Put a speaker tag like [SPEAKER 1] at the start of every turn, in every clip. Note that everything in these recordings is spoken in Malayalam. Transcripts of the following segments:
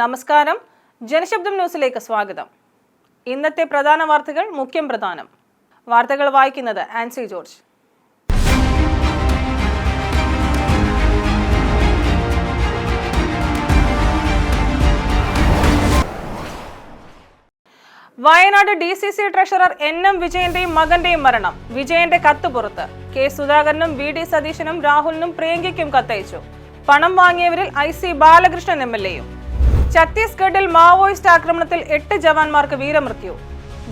[SPEAKER 1] നമസ്കാരം. ജനശബ്ദം ന്യൂസിലേക്ക് സ്വാഗതം. ഇന്നത്തെ പ്രധാന വാർത്തകൾ മുഖ്യം പ്രധാനം. വാർത്തകൾ വായിക്കുന്നത് Ancy George. Wayanad D C C treasurer N M വിജയന്റെയും മകന്റെയും മരണം. വിജയന്റെ കത്ത് പുറത്ത്. കെ സുധാകരനും വി ഡി സതീശനും രാഹുലിനും പ്രിയങ്കയ്ക്കും കത്തയച്ചു. പണം വാങ്ങിയവരിൽ I C Balakrishnan M L എയും. ഛത്തീസ്ഗഡിൽ മാവോയിസ്റ്റ് ആക്രമണത്തിൽ എട്ട് ജവാന്മാർക്ക് വീരമൃത്യു.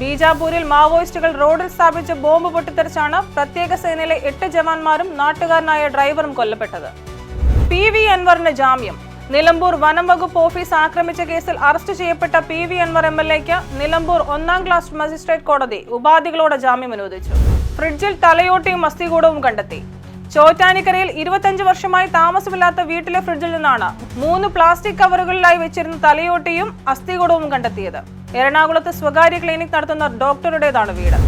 [SPEAKER 1] ബീജാപൂരിൽ മാവോയിസ്റ്റുകൾ റോഡിൽ സ്ഥാപിച്ച ബോംബ് പൊട്ടിത്തെറിച്ചാണ് പ്രത്യേക സേനയിലെ എട്ട് ജവാന്മാരും നാട്ടുകാരനായ ഡ്രൈവറും കൊല്ലപ്പെട്ടത്. പി വി അൻവറിന് ജാമ്യം. നിലമ്പൂർ വനം വകുപ്പ് ഓഫീസ് ആക്രമിച്ച കേസിൽ അറസ്റ്റ് ചെയ്യപ്പെട്ട P V Anvar M L എക്ക് നിലമ്പൂർ ഒന്നാം ക്ലാസ് മജിസ്ട്രേറ്റ് കോടതി ഉപാധികളോടെ ജാമ്യം അനുവദിച്ചു. ഫ്രിഡ്ജിൽ തലയോട്ടിയും മസ്തികൂടവും കണ്ടെത്തി. ചോറ്റാനിക്കരയിൽ ഇരുപത്തഞ്ച് വർഷമായി താമസമില്ലാത്ത വീട്ടിലെ ഫ്രിഡ്ജിൽ നിന്നാണ് മൂന്ന് പ്ലാസ്റ്റിക് കവറുകളിലായി വെച്ചിരുന്ന തലയോട്ടിയും അസ്ഥികൂടവും കണ്ടെത്തിയത്. എറണാകുളത്ത് സ്വകാര്യ ക്ലിനിക് നടത്തുന്ന ഡോക്ടറുടേതാണ് വീട്.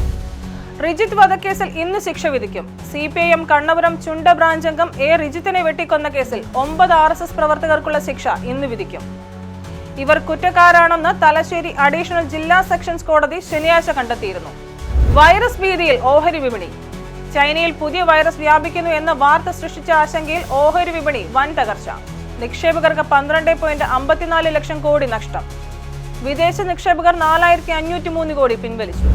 [SPEAKER 1] റിജിത്ത് വധക്കേസിൽ ഇന്ന് ശിക്ഷ വിധിക്കും. C P I M Kannapuram Chunda branch അംഗം എ റിജിത്തിനെ വെട്ടിക്കൊന്ന കേസിൽ ഒമ്പത് ആർ എസ് എസ് പ്രവർത്തകർക്കുള്ള ശിക്ഷ ഇന്ന് വിധിക്കും. ഇവർ കുറ്റക്കാരാണെന്ന് തലശ്ശേരി അഡീഷണൽ ജില്ലാ സെക്ഷൻസ് കോടതി ശനിയാഴ്ച കണ്ടെത്തിയിരുന്നു. വൈറസ് ഭീതിയിൽ ഓഹരി വിപണി. ചൈനയിൽ പുതിയ വൈറസ് വ്യാപിക്കുന്നു എന്ന വാർത്ത സൃഷ്ടിച്ച ആശങ്കയിൽ ഓഹരി വിപണി വൻ തകർച്ച. നിക്ഷേപകർക്ക് പന്ത്രണ്ട് പോയിന്റ് അമ്പത്തിനാല് ലക്ഷം കോടി നഷ്ടം. വിദേശ നിക്ഷേപകർ നാലായിരത്തി അഞ്ഞൂറ്റി മൂന്ന് കോടി പിൻവലിച്ചു.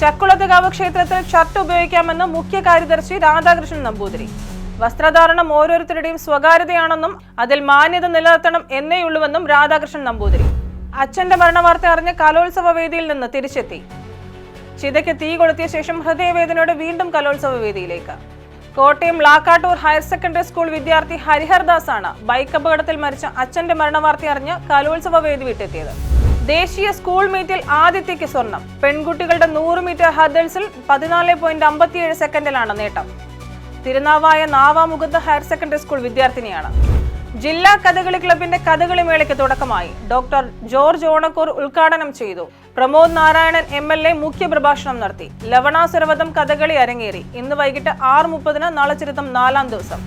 [SPEAKER 1] ചക്കുളത്തുകാവ് ക്ഷേത്രത്തിൽ ഷർട്ട് ഉപയോഗിക്കാമെന്ന് മുഖ്യ കാര്യദർശി രാധാകൃഷ്ണൻ നമ്പൂതിരി. വസ്ത്രധാരണം ഓരോരുത്തരുടെയും സ്വകാര്യതയാണെന്നും അതിൽ മാന്യത നിലനിർത്തണം എന്നേയുള്ളൂവെന്നും രാധാകൃഷ്ണൻ നമ്പൂതിരി. അച്ഛന്റെ മരണവാർത്ത അറിഞ്ഞ് കലോത്സവ വേദിയിൽ നിന്ന് തിരിച്ചെത്തി. ചിതയ്ക്ക് തീ കൊളുത്തിയ ശേഷം ഹൃദയവേദനയോടെ വീണ്ടും കലോത്സവ വേദിയിലേക്ക്. Kottayam Lakkattoor higher secondary school വിദ്യാർത്ഥി ഹരിഹർദാസ് ആണ് ബൈക്ക് അപകടത്തിൽ മരിച്ച അച്ഛന്റെ മരണവാർത്ത അറിഞ്ഞ് കലോത്സവ വേദി വിട്ടെത്തിയത്. ദേശീയ സ്കൂൾ മീറ്റിൽ ആദിത്യയ്ക്ക് സ്വർണം. പെൺകുട്ടികളുടെ നൂറ് മീറ്റർ ഹർഡിൽസിൽ പതിനാല് പോയിന്റ് അമ്പത്തിയേഴ് സെക്കൻഡിലാണ് നേട്ടം. Thirunavaya Navamukunda higher secondary school വിദ്യാർത്ഥിനിയാണ്. ജില്ലാ കഥകളി ക്ലബിന്റെ കഥകളി മേളയ്ക്ക് തുടക്കമായി. ഡോക്ടർ ജോർജ് ഓണക്കൂർ ഉദ്ഘാടനം ചെയ്തു. Pramod Narayanan M L A മുഖ്യപ്രഭാഷണം നടത്തി. ലവണാസുരവധം കഥകളി അരങ്ങേറി. ഇന്ന് വൈകിട്ട് ആറ് മുപ്പതിന് നാളെ നാലാം ദിവസം.